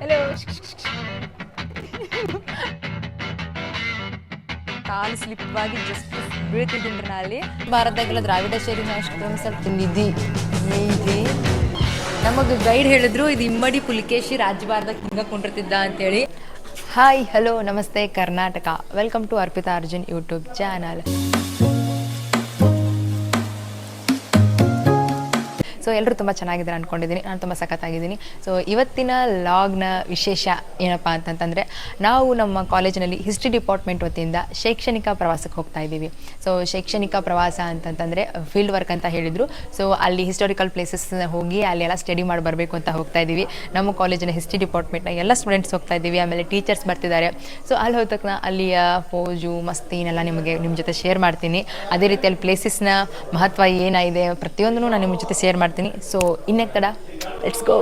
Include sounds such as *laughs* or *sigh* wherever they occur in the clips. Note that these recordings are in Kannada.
ಹಲೋ ಕಾಲು ಸ್ಲಿಪ್ ಆಗಿ ಜಸ್ಟ್ ಬೀಳ್ತಿದ್ದೀನಿ ನಾ ಅಲ್ಲಿ. ಭಾರತದಾಗೆಲ್ಲ ದ್ರಾವಿಡ ಶೈಲಿ ಅಷ್ಟೊಂದು ಸ್ವಲ್ಪ ನಿಧಿ ನಿಧಿ ನಮಗೆ ಗೈಡ್ ಹೇಳಿದ್ರು, ಇದು ಇಮ್ಮಡಿ ಪುಲಿಕೇಶಿ ರಾಜಭಾರದಾಗ ಹಿಂಗ ಕುಂಡಿರ್ತಿದ್ದ ಅಂತೇಳಿ. ಹಾಯ್ ಹಲೋ ನಮಸ್ತೆ, Karnataka. Welcome to Arpita Arjun YouTube channel so ಎಲ್ಲರೂ ತುಂಬ ಚೆನ್ನಾಗಿದ್ದಾರೆ ಅಂದ್ಕೊಂಡಿದ್ದೀನಿ ನಾನು ತುಂಬ ಸಖತ್ತಾಗಿದ್ದೀನಿ. ಸೊ ಇವತ್ತಿನ ಲಾಗ್ನ ವಿಶೇಷ ಏನಪ್ಪ ಅಂತಂತಂದರೆ, ನಾವು ನಮ್ಮ ಕಾಲೇಜಿನಲ್ಲಿ ಹಿಸ್ಟ್ರಿ ಡಿಪಾರ್ಟ್ಮೆಂಟ್ ವತಿಯಿಂದ ಶೈಕ್ಷಣಿಕ ಪ್ರವಾಸಕ್ಕೆ ಹೋಗ್ತಾ ಇದ್ದೀವಿ. ಸೊ ಶೈಕ್ಷಣಿಕ ಪ್ರವಾಸ ಅಂತಂತಂದರೆ ಫೀಲ್ಡ್ ವರ್ಕ್ ಅಂತ ಹೇಳಿದರು. ಸೊ ಅಲ್ಲಿ ಹಿಸ್ಟೋರಿಕಲ್ ಪ್ಲೇಸಸ್ನ ಹೋಗಿ, ಅಲ್ಲಿ ಎಲ್ಲ ಸ್ಟಡಿ ಮಾಡಿ ಬರಬೇಕು ಅಂತ ಹೋಗ್ತಾ ಇದ್ದೀವಿ. ನಮ್ಮ ಕಾಲೇಜಿನ ಹಿಸ್ಟ್ರಿ ಡಿಪಾರ್ಟ್ಮೆಂಟ್ನ ಎಲ್ಲ ಸ್ಟೂಡೆಂಟ್ಸ್ ಹೋಗ್ತಾ ಇದ್ದೀವಿ. ಆಮೇಲೆ ಟೀಚರ್ಸ್ ಬರ್ತಿದ್ದಾರೆ. ಸೊ ಅಲ್ಲಿ ಹೋದ ತಕ್ಷಣ ಅಲ್ಲಿಯ ಫೋಜು ಮಸ್ತಿನೆಲ್ಲ ನಿಮಗೆ ನಿಮ್ಮ ಜೊತೆ ಶೇರ್ ಮಾಡ್ತೀನಿ. ಅದೇ ರೀತಿಯಲ್ಲಿ ಪ್ಲೇಸಸ್ನ ಮಹತ್ವ ಏನಾಗಿದೆ ಪ್ರತಿಯೊಂದನ್ನು ನಾನು ನಿಮ್ಮ ಜೊತೆ ಶೇರ್ ಮಾಡ್ತೀನಿ. ಸೊ ಇನ್ನೇ ತಡ. ಲೆಟ್ಸ್ ಗೋ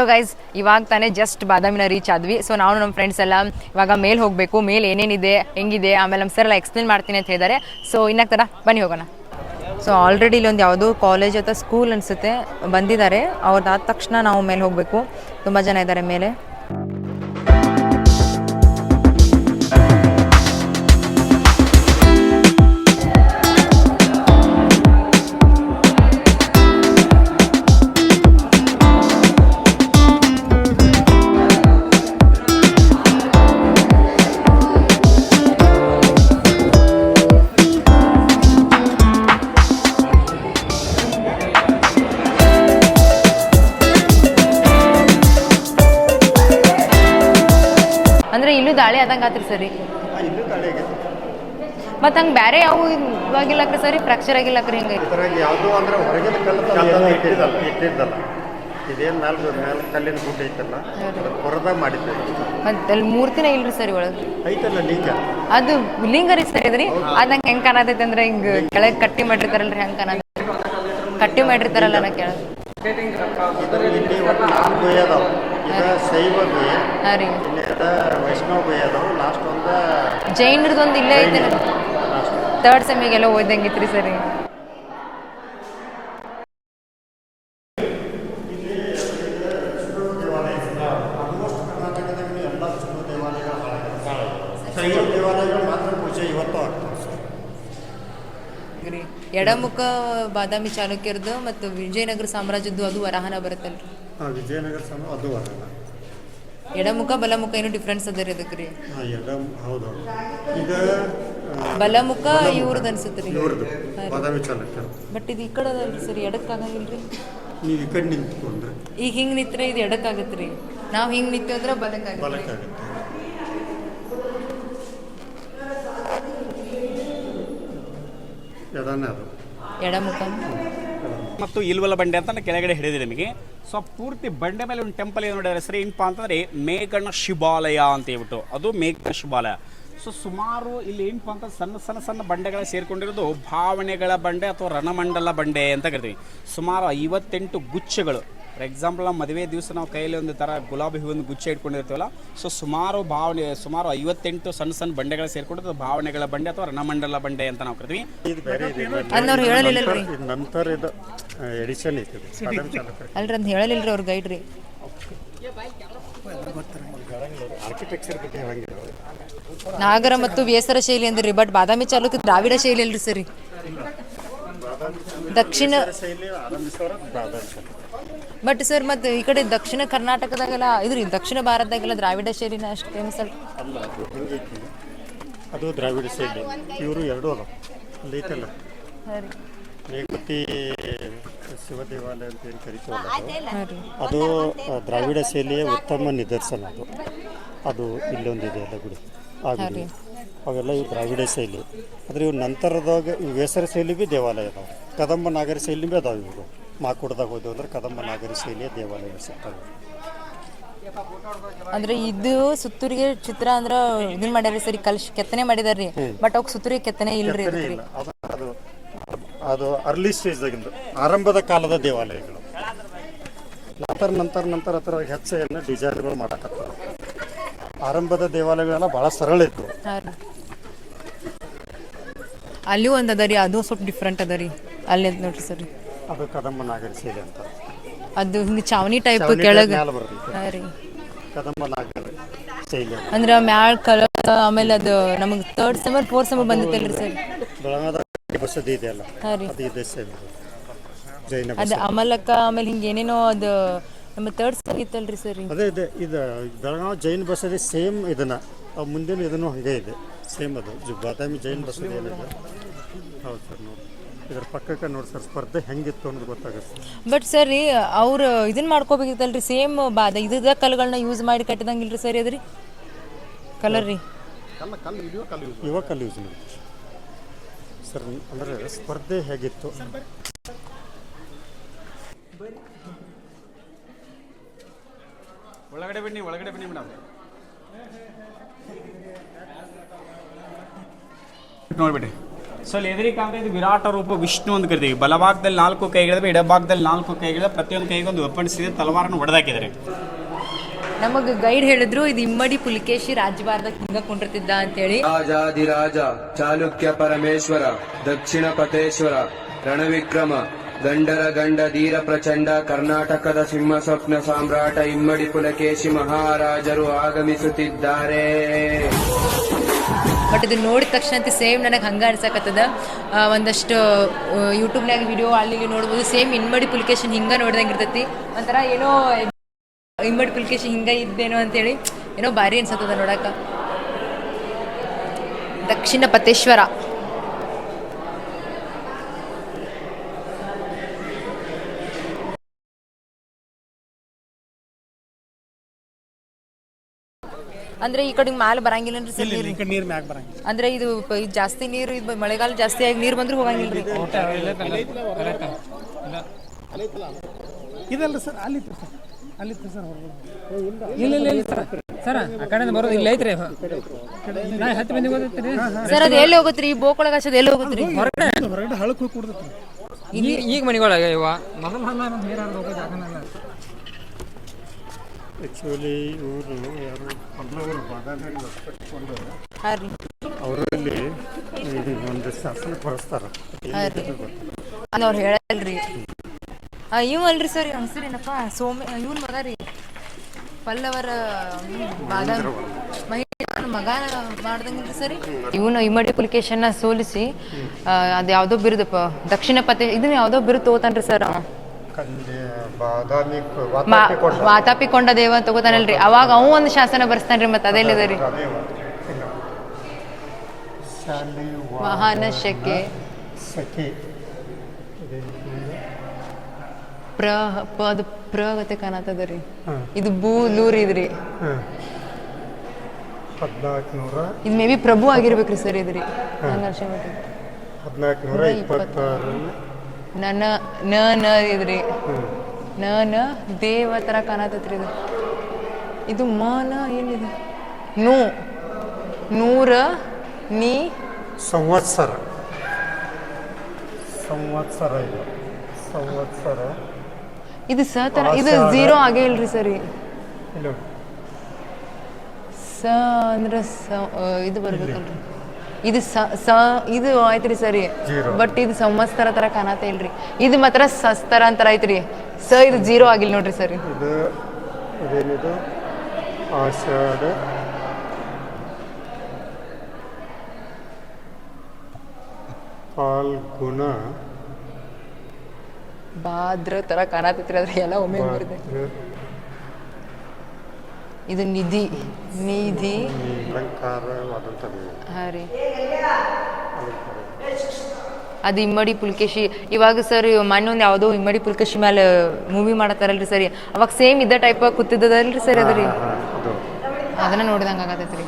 ಹೆಲೋ ಗೈಸ್ ಇವಾಗ ತಾನೇ ಜಸ್ಟ್ ಬಾದಾಮಿನ ರೀಚ್ ಆದ್ವಿ. ಸೊ ನಾವು ನಮ್ಮ ಫ್ರೆಂಡ್ಸ್ ಎಲ್ಲ ಇವಾಗ ಮೇಲೆ ಹೋಗಬೇಕು. ಮೇಲೆ ಏನೇನಿದೆ, ಹೆಂಗಿದೆ, ಆಮೇಲೆ ನಮ್ಮ ಸರ್ ಎಲ್ಲ ಎಕ್ಸ್ಪ್ಲೇನ್ ಮಾಡ್ತೀನಿ ಅಂತ ಹೇಳಿದ್ದಾರೆ. ಸೊ ಇನ್ನಾಗ್ತಾರ ಬನ್ನಿ ಹೋಗೋಣ. ಸೊ ಆಲ್ರೆಡಿ ಇಲ್ಲೊಂದು ಯಾವುದೋ ಕಾಲೇಜ್ ಅಥವಾ ಸ್ಕೂಲ್ ಅನಿಸುತ್ತೆ. ಬಂದಿದ್ದಾರೆ. ಆದ ತಕ್ಷಣ ನಾವು ಮೇಲೆ ಹೋಗಬೇಕು. ತುಂಬ ಜನ ಇದ್ದಾರೆ ಮೇಲೆ. ಆದಂಗೆ ಆತ್ರಿ ಸರಿ. ಮತ್ತು ಹಂಗೆ ಬೇರೆ ಯಾವ ಇವಾಗಿಲ್ಲಕ್ರಿ ಸರಿ ಫ್ರಾಕ್ಚರ್ ಆಗಿಲ್ಲಕ್ರಿ ಹಿಂಗೆ ಇದ್ರಾಗ ಯಾವುದೋ ಅಂದ್ರೆ ಹೊರಗಿನ ಕಲ್ಲು ತಂದು ಇಟ್ಟಿದ್ದಲ್ಲ. ಇಟ್ಟಿದ್ದಲ್ಲ. ಇದೇನು ಮ್ಯಾಲ ಮ್ಯಾಲ ಕಲ್ಲಿನ ಗುಡ್ಡ ಐತಲ್ಲ ಹೊರದಾಗ ಮಾಡಿದ್ದೇವೆ ಮತ್ತೆ ಅಲ್ಲಿ ಮೂರ್ತಿನ ಇಲ್ರಿ ಸರಿ ಒಳಗೆ. ಐತಲ್ಲ ಲಿಂಗ? ಅದು ಲಿಂಗ ರೀ ಸರ್ ಇದ್ರಿ ಅದ್ ನಂಗೆ ಹೆಂಗೆ ಕಾಣತೈತೆ ಅಂದ್ರೆ ಹಿಂಗೆ ಕೆಳಗೆ ಕಟ್ಟಿ ಮಾಡಿರ್ತಾರಲ್ರಿ ಹೆಂಗೆ ಕಾಣ ಕಟ್ಟಿ ಮಾಡಿರ್ತಾರಲ್ಲ ನಾ ಕೇಳ ಇಲ್ಲಿ ಒಟ್ಟು ನಾಲ್ಕು ಅದಾವ. ಹಾ ರೀ. ಇಲ್ಲಿ ಜೈನರದ್ದು ಐತೆ ತರ್ಡ್ ಸೆಮಿಗೆಲ್ಲ ಓದಂಗಿತ್ರಿ ಸರಿ ಕರ್ನಾಟಕದಾಗ ಎಲ್ಲ ವಿಷ್ಣು ದೇವಾಲಯಗಳು ಶೈವ ದೇವಾಲಯಗಳು ಮಾತ್ರ ಪೂಜೆ ಇವತ್ತು ಆಗ್ತವೆ ರೀ ಎಡಮುಖ ಬಾದಾಮಿ ಚಾಲುಕ್ಯರದ್ದು ಮತ್ತು ವಿಜಯನಗರ ಸಾಮ್ರಾಜ್ಯದ್ದು ಅದು ವರಾಹನ ಬರುತ್ತಲ್ರಿ? ವಿಜಯನಗರ ಸಮ ಅದು ವರಹನ. ಎಡಮುಖ ಬಲಮುಖ ಏನು ಡಿಫ್ರೆನ್ಸ್ ಅದ ರೀ ಅದಕ್ಕೆ ರೀ? ಹಾಂ ಎಲ್ಲ ಹೌದೌದು ಈಗ ಬಲಮುಖ ಇವ್ರದ್ದು ಅನ್ಸುತ್ತೆ ರೀ. ಇವ್ರದ್ದು ಬಾದಾಮಿ ಚಾಲುಕ್ಯರು. ಬಟ್ ಇದು ಈ ಕಡೆ ಅದಲ್ರಿ ಸರಿ ರೀ ನೀವು ಈ ಕಡೆ ನಿಂತ್ಕೊಂಡ್ರೆ. ಈಗ ಹಿಂಗೆ ನಿಂತ್ರೆ ಇದು ಎಡಕ್ಕಾಗತ್ತೆ ರೀ. ನಾವು ಹಿಂಗೆ ನಿಂತೀವಿ ಅಂದ್ರೆ ಬಲಕ್ಕಾಗತ್ತೆ ಬಲಕ್ಕಾಗುತ್ತೆ. ಎಡನೇ ಅದು? ಎಡಮುಖ. ಮತ್ತು ಇಲ್ವಲ ಬಂಡೆ ಅಂತ ಕೆಳಗಡೆ ಹಿಡಿದೆ ನಿಮಗೆ. ಸೊ, ಪೂರ್ತಿ ಬಂಡೆ ಮೇಲೆ ಒಂದು ಟೆಂಪಲ್ ಏನು ನೋಡಿದ್ರೆ ಸರಿ, ಏನಪ್ಪ ಅಂತಂದರೆ ಮೇಘನ ಶಿವಾಲಯ ಅಂತ ಹೇಳ್ಬಿಟ್ಟು. ಅದು ಮೇಘನ ಶಿವಾಲಯ. ಸೊ, ಸುಮಾರು ಇಲ್ಲಿ ಏನಪ್ಪ ಅಂತ ಸಣ್ಣ ಸಣ್ಣ ಸಣ್ಣ ಬಂಡೆಗಳ ಸೇರಿಕೊಂಡಿರೋದು ಭಾವನೆಗಳ ಬಂಡೆ ಅಥವಾ ರಣಮಂಡಲ ಬಂಡೆ ಅಂತ ಕರಿತೀವಿ. ಸುಮಾರು ಐವತ್ತೆಂಟು ಗುಚ್ಛಗಳು. ಫಾರ್ ಎಕ್ಸಾಂಪಲ್ ನಮ್ಮ ಮದುವೆ ದಿವಸ ನಾವು ಕೈಯಲ್ಲಿ ಒಂದು ಥರ ಗುಲಾಬಿ ಹೂವಿನ ಗುಚ್ಚೆ ಇಟ್ಕೊಂಡಿರ್ತೀವಲ್ಲ ಸೊ ಸುಮಾರು ಭಾವನೆ ಸುಮಾರು ಐವತ್ತೆಂಟು ಸಣ್ಣ ಸಣ್ಣ ಬಂಡೆಗಳ ಅದು ಭಾವನೆಗಳ ಬಂಡೆ ಅಥವಾ ರಣಮಂಡಲ ಬಂಡೆ ಅಂತ ನಾವು ಕರಿತೀವಿ. ಇದು ಬೇರೆ ಇದೆ ಇದು ನಂತರ ಇದು ಎಡಿಷನ್ ಐತಿ ಅಲ್ರಿ ಅಂತ ಹೇಳಲಿಲ್ರಿ ಅವ್ರ ಗೈಡ್ ರೀ. ಆರ್ಕಿಟೆಕ್ಚರ್ ಬಗ್ಗೆ ಹೇಳಂಗಿಲ್ಲ ನಾಗರ ಮತ್ತು ಬೇಸರ ಶೈಲಿ ಅಂದ್ರಿ ಬಟ್ ಬಾದಾಮಿ ಚಾಲುಕ್ಯ ದ್ರಾವಿಡ ಶೈಲಿ ಅಲ್ರಿ ಸರಿ ದಕ್ಷಿಣ ಶೈಲಿ ಆರಂಭಿಸೋರ ಬಾದಾಮಿ ಬಟ್ ಸರ್ ಮತ್ತೆ ಈ ಕಡೆ ದಕ್ಷಿಣ ಕರ್ನಾಟಕದಾಗೆಲ್ಲ ಇದ್ರಿ ದಕ್ಷಿಣ ಭಾರತದಾಗೆಲ್ಲ ದ್ರಾವಿಡ ಶೈಲಿನ ಅಷ್ಟು ಫೇಮಸ್ ಅಲ್ಲ ಅಲ್ಲ, ಅದು ದ್ರಾವಿಡ ಶೈಲಿ. ಇವರು ಎರಡೂ ಅದ ಅಲ್ಲಿ ಐತಲ್ಲ? ಶಿವ ದೇವಾಲಯ ಅಂತ ಏನು ಕರಿತೀವಲ್ಲ ಅದು? ದ್ರಾವಿಡ ಶೈಲಿಯ ಉತ್ತಮ ನಿದರ್ಶನ ಅದು. ಅದು ಇಲ್ಲೊಂದಿದೆ ಅಲ್ಲ ಗುಡಿ ಆ ಗುಡಿ ಅವೆಲ್ಲ ಇವು ದ್ರಾವಿಡ ಶೈಲಿ. ಆದರೆ ಇವು ನಂತರದಾಗ ಇವು ವೇಸರ ಶೈಲಿ ಭೀ ದೇವಾಲಯ ಅದಾವೆ. ಕದಂಬ ನಾಗರ ಶೈಲಿ ಭೀ ಅದಾವೆ ಇವು ಮಾಕುಡ್ದಾಗ ಹೋದೆವು ಅಂದ್ರೆ ಕದಂಬ ನಾಗರಿ ಶೈಲಿಯ ದೇವಾಲಯ ಸಿಗ್ತವೆ ಅಂದ್ರೆ ಇದು ಸುತ್ತೂರಿಗೆ ಚಿತ್ರ ಅಂದ್ರ ಇದನ್ನ ಮಾಡ್ಯಾರಿ ಸರಿ ಕಲ್ಶ್ ಕೆತ್ತನೆ ಮಾಡಿದಾರ್ರಿ ಬಟ್ ಅವ್ ಸುತ್ತೂರಿಗೆ ಕೆತ್ತನೆ ಇಲ್ರಿ ಇಲ್ಲ. ಅದು ಅದು ಅದು ಅರ್ಲಿ ಸ್ಟೇಜ್ದಾಗಿಂದ ಆರಂಭದ ಕಾಲದ ದೇವಾಲಯಗಳು. ನಂತರ ನಂತರ ನಂತರ ಹತ್ರ ಹೆಚ್ಚು ಏನು ಡಿಸೈನ್ಗಳು ಮಾಡಕತ್ತಾರೆ ಆರಂಭದ ದೇವಾಲಯಗಳೆಲ್ಲ ಭಾಳ ಸರಳ ಇತ್ತು ಹಾ ರೀ. ಅಲ್ಲಿ ಒಂದ್ ಅದ ರೀ ಅದು ಸ್ವಲ್ಪ ಡಿಫ್ರೆಂಟ್ ಅದ ರೀ. ಅಲ್ಲಿ ಅಂತ ನೋಡ್ರಿ ಸರ್. ಅದು ಕದಂಬ ನಾಗರ ಶೈಲಿ ಅಂತ. ಅದು ಹಿಂಗೆ ಚಾವಣಿ ಟೈಪ್ ಕೆಳಗೆ ಕೆಳಗ. ಮ್ಯಾಲ ಬರ್ತೈತೆ. ಹಾ ರೀ. ಕದಂಬ ನಾಗರ ಶೈಲಿ ಅಂತ. ಮ್ಯಾಳ ಮ್ಯಾಳ್ ಕಲರ್ ಆಮೇಲೆ ಅದು ನಮಗೆ ತರ್ಡ್ ಸೆಮರ್ ಫೋರ್ತ್ ಸೆಮರ್ ಬಂದಿತ್ತಲ್ರಿ ಸರ್? ಬೆಳಗಾದ ಬಸದಿ ಇದೆಯಲ್ಲ ಹಾಂ ರೀ. ಅದು ಇದೆ ಸರ್ ಜೈನ ಬಸದಿ. ಅದು ಅಮಲಕ್ಕ ಆಮೇಲೆ ಹಿಂಗೆ ಏನೇನೋ ಅದು ನಮ್ಮ ತರ್ಡ್ ಸೆಮ್ ಇತ್ತಲ್ರಿ ಸರ್ ಅದೇ ಇದೆ ಇದು ಬೆಳಗಾವಿ ಜೈನ್ ಬಸದಿ ಸೇಮ್ ಇದನ್ನ. ಮುಂದೆ ಮುಂದಿನ ಇದನ್ನು ಹಾಗೆ ಇದೆ. ಸೇಮ್ ಅದು. ಜು ಬಾದಾಮಿ ಜೈನ್ ಬಸದಿ ಏನಿದೆ. ಹೌದು ಸರ್. ಇದ್ರ ಪಕ್ಕಕ್ಕೆ ನೋಡಿ ಸರ್ ಸ್ಪರ್ಧೆ ಹೆಂಗಿತ್ತು ಅನ್ನೋದು ಗೊತ್ತಾಗುತ್ತೆ. ಬಟ್ ಸರ್ ರೀ ಅವ್ರು ಇದನ್ನ ಮಾಡ್ಕೋಬೇಕಿತ್ತಲ್ರಿ ಸೇಮ್ ಬಾದ ಇದ ಕಲ್ಲುಗಳನ್ನ ಯೂಸ್ ಮಾಡಿ ಕಟ್ಟಿದಂಗಿಲ್ರಿ ಸರ್ ಅದ್ರಿ ಕಲರ್ ರೀ. ಇವಾಗ ಕಲ್ಲು ಯೂಸ್ ಮಾಡಿ ಸರ್ ಅಂದರೆ ಸ್ಪರ್ಧೆ ಹೇಗಿತ್ತು? ಒಳಗಡೆ ಬನ್ನಿ ಒಳಗಡೆ ಬನ್ನಿ ಮೇಡಮ್. ನೋಡ್ಬಿಡಿ. ಸೊ ಅಲ್ಲಿ ಎದುರಿ ಕಾಂತ ಇದು ವಿರಾಟ ರೂಪ ವಿಷ್ಣು ಅಂತ ಕರಿತೀವಿ. ಬಲಭಾಗದಲ್ಲಿ ನಾಲ್ಕು ಕೈಗಳಿವೆ ಎಡಭಾಗದಲ್ಲಿ ನಾಲ್ಕು ಕೈಗಳಿವೆ ಪ್ರತಿಯೊಂದು ಕೈಗೊಂದು ಒಪ್ಪಣಿಸಿದೆ ತಲವಾರನ್ನು ಹೊಡೆದಾಕಿದ್ದಾರೆ. ನಮಗೆ ಗೈಡ್ ಹೇಳಿದ್ರು ಇದು ಇಮ್ಮಡಿ ಪುಲಿಕೇಶಿ ರಾಜ್ಯಭಾರದ ಹಿಂಗ ಕುಂಡಿರ್ತಿದ್ದ ಅಂತೇಳಿ. ರಾಜಾದಿರಾಜ ಚಾಲುಕ್ಯ ಪರಮೇಶ್ವರ ದಕ್ಷಿಣ ಪತೇಶ್ವರ ರಣವಿಕ್ರಮ ಗಂಡರ ಗಂಡ ಧೀರ ಪ್ರಚಂಡ ಕರ್ನಾಟಕದ ಸಿಂಹ ಸ್ವಪ್ನ ಸಾಮ್ರಾಟ ಇಮ್ಮಡಿ ಪುಲಕೇಶಿ ಮಹಾರಾಜರು ಆಗಮಿಸುತ್ತಿದ್ದಾರೆ. ಬಟ್ ಇದು ನೋಡಿದ ತಕ್ಷಣ ಅಂತ ಸೇಮ್ ನನಗೆ ಹಂಗೆ ಅನ್ಸಕತ್ತದ. ಒಂದಷ್ಟು ಯೂಟ್ಯೂಬ್ನಾಗ ವಿಡಿಯೋ ಅಲ್ಲಿ ನೋಡ್ಬೋದು. ಸೇಮ್ ಇನ್ಮಡಿ ಪುಲಿಕೇಶನ್ ಹಿಂಗೆ ನೋಡ್ದಂಗೆ ಇರ್ತೈತಿ. ಒಂಥರ ಏನೋ ಇಮ್ಮಡಿ ಪುಲಿಕೇಶನ್ ಹಿಂಗೆ ಇದ್ದೇನೋ ಅಂತೇಳಿ ಏನೋ ಭಾರಿ ಅನ್ಸತ್ತದ ನೋಡಕ್ಕೆ. ದಕ್ಷಿಣ ಪತೇಶ್ವರ ಅಂದ್ರೆ ಈ ಕಡೆ ಮ್ಯಾಲ ಬರಂಗಿಲ್ಲ ಸರ್ ನೀರು? ನೀರು ಮ್ಯಾಗ ಬರಂಗಿಲ್ಲ. ಅಂದ್ರೆ ಇದು ಪ- ಇದು ಜಾಸ್ತಿ ನೀರು ಇದು ಮಳೆಗಾಲ ಜಾಸ್ತಿ ಆಗಿ ನೀರು ಬಂದ್ರೂ ಹೋಗಂಗಿಲ್ರಿ ಇದಲ್ಲ ಸರ್ ಅಲ್ಲಿತ್ತು ಸರ್. ಅಲ್ಲಿತ್ತು ಸರ್ ಇಲ್ಲ ಇಲ್ಲ ಇಲ್ಲ ಸರ್. ಸರ್ ಆ ಕಡೆ ಬರೋದು ಇಲ್ಲ ಐತ್ರಿ. ನಾ ಹತ್ತು ಮಂದಿ ಓದತ್ತೀರಿ ಸರ್ ಅದು ಎಲ್ಲಿ ಹೋಗುತ್ತೆ ಈ ಬೋಕೊಳಗ ಎಲ್ಲಿ ಹೋಗುತ್ತೆ ಹೊರಗಡೆ. ಹೊರಗಡೆ ಹೋಗಿ ಈಗ ಮನೆಗಳಾಗ ಇವ. ಮೊದಲು ಹಲ್ಲ ನೀರು ಆ್ಯಕ್ಚುಲಿ ಇವರು ಯಾರು ಪಲ್ಲವರು ಬಾದಾಮಿಯಲ್ಲಿ ಕಟ್ಕೊಂಡು ಹಾ ರೀ ಅವರಲ್ಲಿ ಒಂದು ಶಾಸನ ಕೊಡಿಸ್ತಾರ. ಅವ್ರು ಹೇಳಲ್ರಿ. ಇವ್ ಅಲ್ರಿ ಸರ್ ಅನ್ಸರೇನಪ್ಪ ಸೋಮಿ ಇವನ್ ಮಗ ರೀ. ಪಲ್ಲವರ ಬಾದಾಮಿ. ಮಗ ಮಾಡ್ದಂಗಿಲ್ರಿ ಸರಿ. ಇವನು ಇಮ್ಮಡಿ ಪುಲಿಕೇಶನ್ನ ಸೋಲಿಸಿ ಅದು ಯಾವುದೋ ಬಿರುದು ಪ ದಕ್ಷಿಣ ಪತೆ ಇದನ್ನ ಯಾವುದೋ ಬಿರುದು ತಗೋತಾನ್ರಿ ಸರ್ ಅವ. ಕಲ್ಲಿ ಕೊಂಡ ದೇವ ಅಂತ ತಗೋತಾನಲ್ರಿ. ಅವಾಗ ಅವ ಒಂದು ಶಾಸನ ಬರ್ಸ್ತಾನ್ರಿ ಮತ್ತೆ ಅದೆಲ್ಲಿದೆ ರೀ ವಾಹನ ಶಕೆ. ಸಖಿ ಪ್ರ ಪ ಅದು ಪ್ರಗತೆ ಕಾಣತದ ರೀ ಇದು ಬೂ ಲೂರಿ ಇದ್ರಿ. ಇದು ಮೇ ಬಿ ಪ್ರಭು ಆಗಿರ್ಬೇಕ್ರಿ ಸರ್ ಇದ್ರಿ. ಹದಿನಾಲ್ಕು ನೂರ ಇಪ್ಪತ್ತಾರರಲ್ಲಿ ನನ್ನ ನ ನ ಇದ್ರಿ. ನ ನ ದೇವ ಥರ ಕಾಣತೈತ್ರಿ ಇದು. ಇದು ಮ ನ ಏನಿದೆ? ನೂ. ನೂರ ನೀ. ಸಂವತ್ಸರ. ಸಂವತ್ಸರ ಇದು. ಸಂವತ್ಸರ. ಇದು ಸ ಥರ ಇದು. ಝೀರೋ ಆಗೇ ಇಲ್ರಿ ಸರಿ. ಸ ಅಂದ್ರೆ ಸ ಇದು ಬರ್ಬೇಕಲ್ರಿ. ಇದು ಸ ಸ ಇದು ಆಯ್ತ್ರಿ ಸರಿ. ಬಟ್ ಇದು ಸಂವತ್ಸರ ತರ ಕಾಣತ್ತೆ ಇಲ್ರಿ. ಇದು ಮಾತ್ರ ಸಸ್ತರ ಅಂತರ ಐತ್ರಿ. ಸ ಇದು ಜೀರೋ ಆಗಿಲ್ಲ ನೋಡ್ರಿ ಸರಿ. ಇದು ಇದೇನಿದು? ಆಷಾಢ. ಫಾಲ್ಗುಣ ಬಾದ್ರ ಥರ ಕಾಣತೈತ್ರಿ ಅದ್ರ ಎಲ್ಲ ಒಮ್ಮೆ ಬರುತ್ತೆ ಇದು ನಿಧಿ. ನಿಧಿ. ಹಾಂ ರೀ. ಅದು ಇಮ್ಮಡಿ ಪುಲ್ಕೇಶಿ. ಇವಾಗ ಸರ್ ಮೊನ್ನೊಂದು ಯಾವುದೋ ಇಮ್ಮಡಿ ಪುಲ್ಕೇಶಿ ಮೇಲೆ ಮೂವಿ ಮಾಡತ್ತಾರಲ್ರಿ ಸರಿ. ಅವಾಗ ಸೇಮ್ ಇದ್ದ ಟೈಪ್ ಕೂತಿದ್ದದಲ್ರಿ ಸರ್ ಅದ್ರಿ ಅದನ್ನ ನೋಡಿದಂಗೆ ಆಗತೈತ್ರಿ.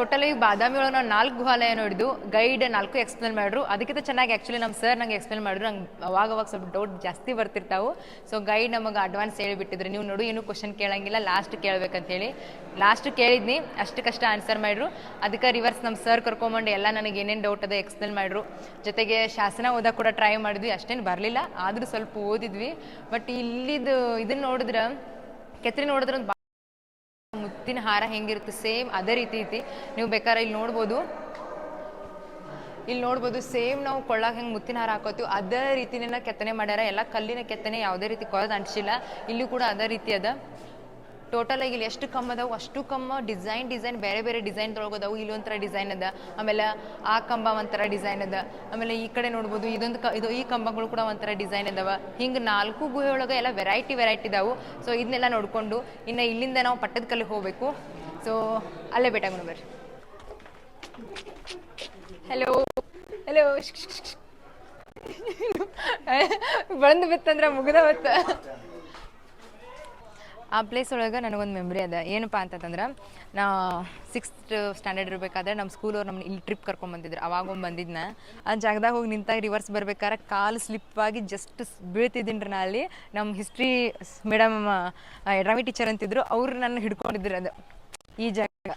ಟೋಟಲ್ ಬಾದಾಮಿ ಒಳಗೆ ನಾವು ನಾಲ್ಕು ಗುಹಾಲಯ ನೋಡಿದ್ದು ಗೈಡ್ ನಾಲ್ಕು ಎಕ್ಸ್ಪ್ಲೇನ್ ಮಾಡಿದ್ರು ಅದಕ್ಕಿಂತ ಚೆನ್ನಾಗಿ ಆ್ಯಕ್ಚುಲಿ ನಮ್ಮ ಸರ್ ನಂಗೆ ಎಕ್ಸ್ಪ್ಲೇನ್ ಮಾಡಿದ್ರು ನಂಗೆ ಅವಾಗ ಅವಾಗ ಸ್ವಲ್ಪ ಡೌಟ್ ಜಾಸ್ತಿ ಬರ್ತಿರ್ತಾವು. ಸೊ ಗೈಡ್ ನಮಗೆ ಅಡ್ವಾನ್ಸ್ ಹೇಳಿಬಿಟ್ಟಿದ್ರು. ನೀವು ನೋಡು, ಏನು ಕ್ವಶನ್ ಕೇಳಂಗಿಲ್ಲ. ಲಾಸ್ಟ್ ಕೇಳಬೇಕಂತೇಳಿ. ಲಾಸ್ಟ್ ಕೇಳಿದ್ನಿ. ಅಷ್ಟಕ್ಕಷ್ಟ ಆನ್ಸರ್ ಮಾಡಿದ್ರು ಅದಕ್ಕೆ ರಿವರ್ಸ್ ನಮ್ಮ ಸರ್ ಕರ್ಕೊಂಬಂಡು ಎಲ್ಲ ನನಗೆ ಏನೇನು ಡೌಟ್ ಅದ ಎಕ್ಸ್ಪ್ಲೇನ್ ಮಾಡಿದ್ರು ಜೊತೆಗೆ ಶಾಸನ ಓದ ಕೂಡ ಟ್ರೈ ಮಾಡಿದ್ವಿ. ಅಷ್ಟೇನು ಬರಲಿಲ್ಲ. ಆದರೂ ಸ್ವಲ್ಪ ಓದಿದ್ವಿ. ಬಟ್ ಇಲ್ಲಿದು ಇದನ್ನ ನೋಡಿದ್ರೆ ಕೆತ್ತರಿ ನೋಡಿದ್ರೆ ಒಂದು ಮುತ್ತಿನ ಹಾರ ಹೆಂಗಿರುತ್ತೆ? ಸೇಮ್ ಅದೇ ರೀತಿ ಐತಿ. ನೀವು ಬೇಕಾದ್ರೆ ಇಲ್ಲಿ ನೋಡ್ಬೋದು. ಇಲ್ಲಿ ನೋಡ್ಬೋದು, ಸೇಮ್ ನಾವು ಕೊಳ್ಳಾಗ ಹೆಂಗೆ ಮುತ್ತಿನ ಹಾರ ಹಾಕೋತೀವಿ, ಅದೇ ರೀತಿನೇ ಕೆತ್ತನೆ ಮಾಡ್ಯಾರ. ಎಲ್ಲ ಕಲ್ಲಿನ ಕೆತ್ತನೆ ಯಾವುದೇ ರೀತಿ ಕೊಳದು ಅಂಟಿಸಿಲ್ಲ. ಇಲ್ಲಿ ಕೂಡ ಅದೇ ರೀತಿ ಅದ. ಟೋಟಲ್ ಆಗಿ ಇಲ್ಲಿ ಎಷ್ಟು ಕಮ್ಮ ಅದಾವು, ಅಷ್ಟು ಕಮ್ಮ ಡಿಸೈನ್ ಡಿಸೈನ್ ಬೇರೆ ಬೇರೆ ಡಿಸೈನ್ ಅದಾವು. ಇಲ್ಲಿ ಒಂಥರ ಡಿಸೈನ್ ಅದ, ಆಮೇಲೆ ಆ ಕಂಬ ಒಂಥರ ಡಿಸೈನ್ ಅದ. ಆಮೇಲೆ ಈ ಕಡೆ ನೋಡ್ಬೋದು, ಇದೊಂದು ಕ, ಇದು ಈ ಕಂಬಗಳು ಕೂಡ ಒಂಥರ ಡಿಸೈನ್ ಅದಾವ. ಹಿಂಗೆ ನಾಲ್ಕು ಗುಹೆ ಒಳಗೆ ಎಲ್ಲ ವೆರೈಟಿ ವೆರೈಟಿ ಇದಾವು. ಸೊ ಇದನ್ನೆಲ್ಲ ನೋಡಿಕೊಂಡು ಇನ್ನು ಇಲ್ಲಿಂದ ನಾವು ಪಟ್ಟದ ಕಲ್ಲಿಗೆ ಹೋಗಬೇಕು. ಸೊ ಅಲ್ಲೇ ಭೇಟಾಗೋಣ ಬರ್ರಿ. ಹಲೋ ಹಲೋ *laughs* ಬಂದು ಬಿತ್ತಂದ್ರೆ ಮುಗಿದ ಬತ್ತ ಆ ಪ್ಲೇಸ್ ಒಳಗೆ ನನಗೊಂದು ಮೆಮ್ರಿ ಅದ. ಏನಪ್ಪ ಅಂತಂದ್ರೆ ನಾ ಸಿಕ್ಸ್ತ್ ಸ್ಟ್ಯಾಂಡರ್ಡ್ ಇರಬೇಕಾದ್ರೆ ನಮ್ಮ ಸ್ಕೂಲವ್ರು ನಮ್ಮನ್ನ ಇಲ್ಲಿ ಟ್ರಿಪ್ ಕರ್ಕೊಂಬಂದಿದ್ರು ಅವಾಗ ಒಂದು ಬಂದಿದ್ನ. ಆ ಜಾಗದಾಗ ಹೋಗಿ ನಿಂತಾಗ ರಿವರ್ಸ್ ಬರ್ಬೇಕಾದ್ರೆ ಕಾಲು ಸ್ಲಿಪ್ ಆಗಿ ಜಸ್ಟ್ ಬೀಳ್ತಿದ್ದೀನಿ ನಾ ಅಲ್ಲಿ. ನಮ್ಮ ಹಿಸ್ಟ್ರಿ ಮೇಡಮ್ ರವಿ ಟೀಚರ್ ಅಂತಿದ್ರು. ಅವ್ರು ನನ್ನ ಹಿಡ್ಕೊಂಡಿದ್ರು ಅದು. ಈ ಜಾಗ.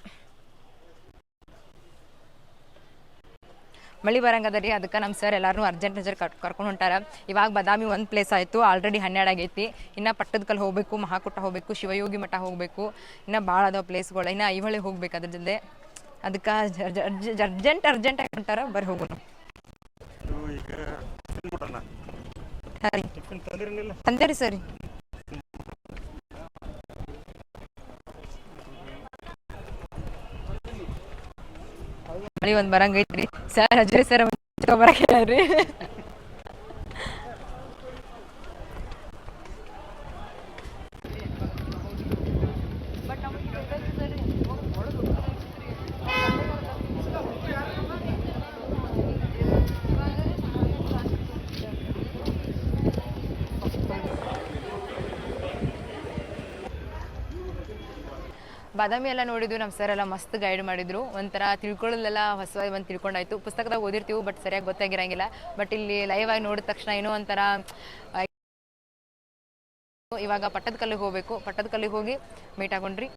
ಮಳಿ ಬರಂಗದ ರೀ ಅದಕ್ಕೆ ನಮ್ಮ ಸರ್ ಎಲ್ಲರೂ ಅರ್ಜೆಂಟ್ ನಜರ್ ಕರ್, ಕರ್ಕೊಂಡು ಹೊಂಟಾರ. ಇವಾಗ ಬಾದಾಮಿ ಒಂದು ಪ್ಲೇಸ್ ಆಯಿತು ಆಲ್ರೆಡಿ ಹನ್ನೆರಡು ಆಗೈತಿ. ಇನ್ನು ಪಟ್ಟದಕಲ್ ಹೋಗಬೇಕು ಮಹಾಕುಟ್ಟ ಹೋಗಬೇಕು, ಶಿವಯೋಗಿ ಮಠ ಹೋಗಬೇಕು. ಇನ್ನು ಭಾಳ ಅದಾವ ಪ್ಲೇಸ್ಗಳು ಇನ್ನು ಐಹೊಳೆ ಹೋಗ್ಬೇಕು ಅದ್ರ ಜೊತೆ. ಅದಕ್ಕೆ ಅರ್ಜೆಂಟ್ ಅರ್ಜೆಂಟ್ ಆಗಿ ಹೊಂಟಾರ, ಬರ್ರಿ ಹೋಗೋಣ. ಇದು ಈಗ ಟಿಫಿನ್ ಮಾಡೋಣ ಹಾಂ ರೀ ಟಿಫಿನ್ ತಂದಿರಲಿಲ್ಲ ಅಂತೀರಿ ಸರಿ. ಮಳಿ ಒಂದು ಬರಂಗೈತ್ರಿ ಸರ್ ಅಜ್ರಿ ಸರ್ ಬರಕ್ಕೆ ಹೇಳ್ರಿ ಬಾದಾಮಿ ಎಲ್ಲ ನೋಡಿದ್ವಿ ನಮ್ಮ ಸರ್ ಎಲ್ಲ ಮಸ್ತ್ ಗೈಡ್ ಮಾಡಿದ್ರು. ಒಂಥರ ತಿಳ್ಕೊಳ್ಳೋದೆಲ್ಲ ಹೊಸವಾಗಿ ಬಂದು ತಿಳ್ಕೊಂಡಾಯ್ತು. ಪುಸ್ತಕದಾಗ ಓದಿರ್ತೀವಿ ಬಟ್ ಸರಿಯಾಗಿ ಗೊತ್ತಾಗಿರಂಗಿಲ್ಲ. ಬಟ್ ಇಲ್ಲಿ ಲೈವ್ ಆಗಿ ನೋಡಿದ ತಕ್ಷಣ ಏನೋ ಒಂಥರ ಇವಾಗ ಪಟ್ಟದ ಕಲ್ಲಿಗೆ ಹೋಗಬೇಕು. ಪಟ್ಟದ ಕಲ್ಲಿಗೆ ಹೋಗಿ ಮೀಟ್ ಆಗೊಂಡ್ರಿ